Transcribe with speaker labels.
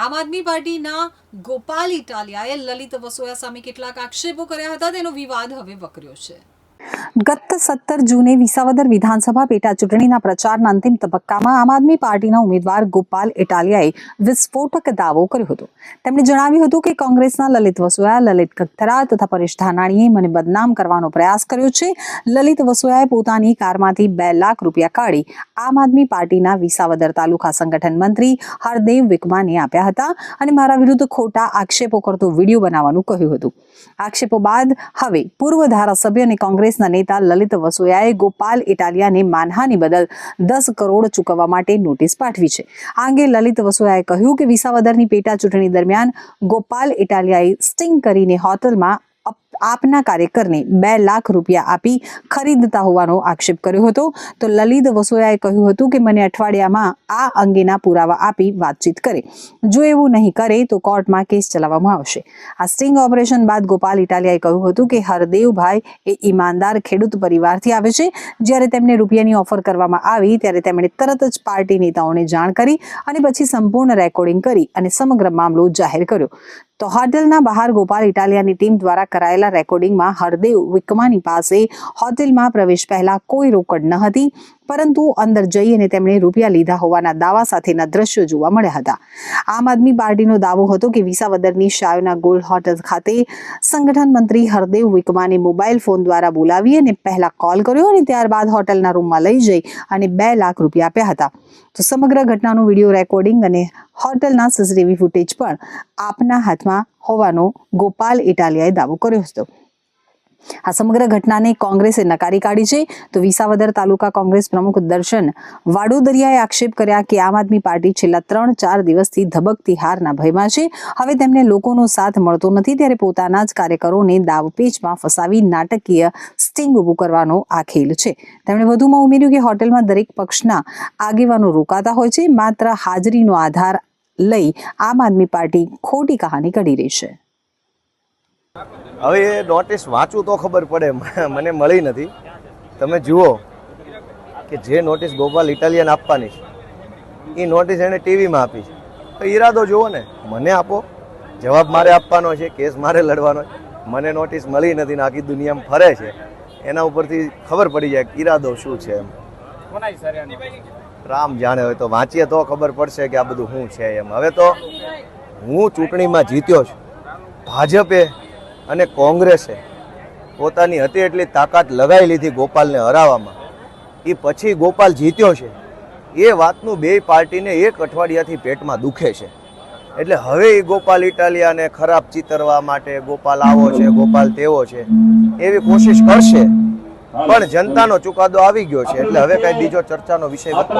Speaker 1: આમ આદમી પાર્ટીના ગોપાલ ઇટાલિયાએ લલિત વસોયા સામે કેટલાક આક્ષેપો કર્યા હતા, તેનો વિવાદ હવે વકર્યો છે.
Speaker 2: ગત સત્તર જૂને વિસાવદર વિધાનસભા પેટા ચૂંટણીના પ્રચારના અંતિમ તબક્કામાં આમ આદમી પાર્ટીના ઉમેદવાર ગોપાલ ઇટાલિયાએ વિસ્ફોટક દાવો કર્યો હતો. તેમણે જણાવ્યું હતું કે કોંગ્રેસના લલિત વસોયા લલિત કગથરા તથા પરેશ ધાનાણીએ મને બદનામ કરવાનો પ્રયાસ કર્યો છે. લલિત વસોયાએ પોતાની કારમાંથી બે લાખ રૂપિયા કાઢી આમ આદમી પાર્ટીના વિસાવદર તાલુકા સંગઠન મંત્રી હરદેવ વિકમાને આપ્યા હતા અને મારા વિરુદ્ધ ખોટા આક્ષેપો કરતો વીડિયો બનાવવાનું કહ્યું હતું. આક્ષેપો બાદ હવે પૂર્વ ધારાસભ્ય અને કોંગ્રેસના નેતા લલિત વસોયાએ ગોપાલ ઇટાલિયાને માનહાની બદલ દસ કરોડ ચૂકવવા માટે નોટિસ પાઠવી છે. આ અંગે લલિત વસોયાએ કહ્યું કે વિસાવદરની પેટા ચૂંટણી દરમિયાન ગોપાલ ઇટાલિયાએ સ્ટિંગ કરીને હોટલમાં આપના કાર્યકરને બે લાખ રૂપિયા આપી ખરીદતા હોવાનો આક્ષેપ કર્યો હતો. તો લલિત વસોયાએ કહ્યું હતું કે મને અઠવાડિયામાં આ અંગેના પુરાવા આપી વાતચીત કરે. જો એવું નહીં કરે તો કોર્ટમાં કેસ ચલાવવામાં આવશે. આ સ્ટિંગ ઓપરેશન બાદ ગોપાલ ઇટાલિયાએ કહ્યું હતું કે હરદેવભાઈ એ ઈમાનદાર ખેડૂત પરિવારથી આવે છે. જ્યારે તેમને રૂપિયાની ઓફર કરવામાં આવી ત્યારે તેમણે તરત જ પાર્ટી નેતાઓને જાણ કરી અને પછી સંપૂર્ણ રેકોર્ડિંગ કરી અને સમગ્ર મામલો જાહેર કર્યો. તો હોટેલના બહાર ગોપાલ ઇટાલિયાની ટીમ દ્વારા કરાયેલા રેકોર્ડિંગમાં હરદેવ વિકમાની પાસે હોટેલમાં પ્રવેશ પહેલા કોઈ રોકડ ન હતી. પરંતુ અંદર જઈ અને તેમણે રૂપિયા લીધા હોવાના દાવા સાથેના દ્રશ્યો જોવા મળ્યા હતા. આમ આદમી પાર્ટીનો દાવો હતો કે વિસાવદરની શાયોના ગોલ્ડ હોટલ ખાતે સંગઠન મંત્રી હરદેવ વિકમાને મોબાઈલ ફોન દ્વારા બોલાવી અને પહેલા કોલ કર્યો અને ત્યારબાદ હોટલના રૂમમાં લઈ જઈ અને બે લાખ રૂપિયા આપ્યા હતા. તો સમગ્ર ઘટનાનું વીડિયો રેકોર્ડિંગ અને હોટલના સીસીટીવી ફૂટેજ પણ આપના હાથમાં હોવાનો ગોપાલ ઇટાલિયાએ દાવો કર્યો હતો. આ સમગ્ર ઘટનાને કોંગ્રેસે નકારી કાઢી છે. તો વિસાવદર તાલુકા કોંગ્રેસ પ્રમુખ દર્શન વાડોદરિયાએ આક્ષેપ કર્યા કે આમ આદમી પાર્ટી છેલ્લા ત્રણ ચાર દિવસથી ધબકતી હારના ભયમાં છે. હવે તેમને લોકોનો સાથ મળતો નથી, ત્યારે પોતાના જ કાર્યકરોને દાવપેચમાં ફસાવી નાટકીય સ્ટિંગ ઊભું કરવાનો આ ખેલ છે. તેમણે વધુમાં ઉમેર્યું કે હોટેલમાં દરેક પક્ષના આગેવાનો રોકાતા હોય છે, માત્ર હાજરીનો આધાર લઈ આમ આદમી પાર્ટી ખોટી કહાની ઘડી રહી છે.
Speaker 3: હવે એ નોટિસ વાંચું તો ખબર પડે મને મળી નથી. તમે જુઓ કે જે નોટિસ ગોપાલ ઇટાલિયન આપવાની છે એ નોટિસ એણે ટીવીમાં આપી છે. તો ઈરાદો જુઓ ને મને આપો. જવાબ મારે આપવાનો છે કેસ મારે લડવાનો છે. મને નોટિસ મળી નથી ને આખી દુનિયામાં ફરે છે. એના ઉપરથી ખબર પડી જાય કે ઈરાદો શું છે એમ. રામ જાણે હોય તો વાંચીએ તો ખબર પડશે કે આ બધું શું છે એમ. હવે તો હું ચૂંટણીમાં જીત્યો છું. ભાજપે અને કોંગ્રેસે પોતાની હતી એટલી તાકાત લગાવી લીધી ગોપાલને હરાવવામાં. એ પછી ગોપાલ જીત્યો છે. એ વાતનું બે પાર્ટીને એક અઠવાડિયાથી પેટમાં દુખે છે. એટલે હવે એ ગોપાલ ઇટાલિયાને ખરાબ ચિતરવા માટે ગોપાલ આવો છે, ગોપાલ તેવો છે, એવી કોશિશ કરશે. પણ જનતાનો ચુકાદો આવી ગયો છે. એટલે હવે કઈ બીજો ચર્ચાનો વિષય